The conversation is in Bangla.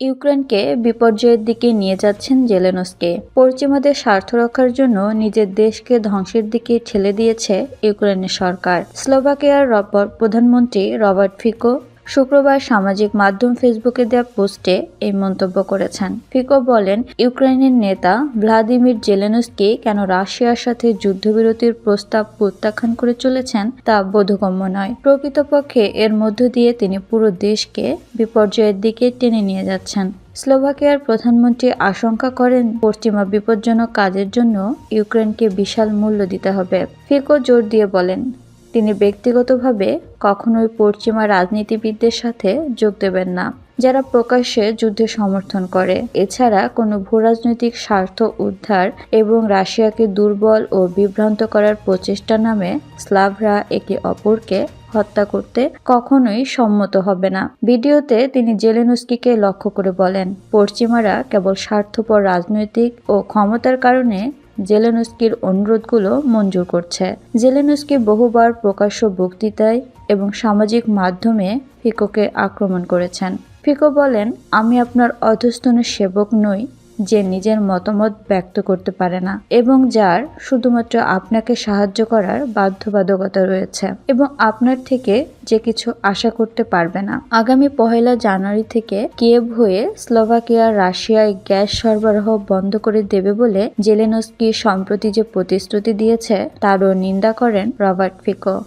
ইউক্রেনকে বিপর্যয়ের দিকে নিয়ে যাচ্ছেন জেলেনস্কে। পশ্চিমাদের স্বার্থ রক্ষার জন্য নিজের দেশকে ধ্বংসের দিকে ঠেলে দিয়েছে ইউক্রেনের সরকার। স্লোভাকিয়ার প্রধানমন্ত্রী রবার্ট ফিকো শুক্রবার সামাজিক মাধ্যম ফেসবুকে দেওয়া পোস্টে এই মন্তব্য করেছেন। ফিকো বলেন ইউক্রেনের নেতা ভ্লাদিমির জেলেনস্কি কেন রাশিয়ার সাথে যুদ্ধবিরতির প্রস্তাব প্রত্যাখ্যান করে চলেছেন তা বোধগম্য নয়। প্রকৃতপক্ষে এর মধ্য দিয়ে তিনি পুরো দেশকে বিপর্যয়ের দিকে টেনে নিয়ে যাচ্ছেন। স্লোভাকিয়ার প্রধানমন্ত্রী আশঙ্কা করেন, পশ্চিমা বিপজ্জনক কাজের জন্য ইউক্রেনকে বিশাল মূল্য দিতে হবে। ফিকো জোর দিয়ে বলেন তিনি ব্যক্তিগতভাবে কখনোই পশ্চিমা রাজনীতিবিদদের সাথে যোগ দেবেন না, যারা প্রকাশ্যে যুদ্ধে সমর্থন করে। এছাড়া কোনো ভূরাজনৈতিক স্বার্থ উদ্ধার এবং রাশিয়াকে দুর্বল ও বিভ্রান্ত করার প্রচেষ্টা নামে স্লাভরা একে অপরকে হত্যা করতে কখনোই সম্মত হবে না। ভিডিওতে তিনি জেলেনুস্কিকে লক্ষ্য করে বলেন, পশ্চিমারা কেবল স্বার্থপর রাজনৈতিক ও ক্ষমতার কারণে জেলেনস্কির অনুরোধগুলো মঞ্জুর করছে। জেলেনস্কি বহুবার প্রকাশ্য বক্তৃতায় এবং সামাজিক মাধ্যমে ফিকোকে আক্রমণ করেছেন। ফিকো বলেন, আমি আপনার অধস্তনের সেবক নই যে নিজের মতামত ব্যক্ত করতে পারে না এবং যার শুধুমাত্র আপনাকে সাহায্য করার বাধ্যবাধকতা রয়েছে এবং আপনার থেকে যে কিছু আশা করতে পারবে না। আগামী পহেলা জানুয়ারি থেকে কিয়েভ হয়ে স্লোভাকিয়া, রাশিয়ায় গ্যাস সরবরাহ বন্ধ করে দেবে বলে জেলেনস্কি সম্প্রতি যে প্রতিশ্রুতি দিয়েছে, তারও নিন্দা করেন রবার্ট ফিকো।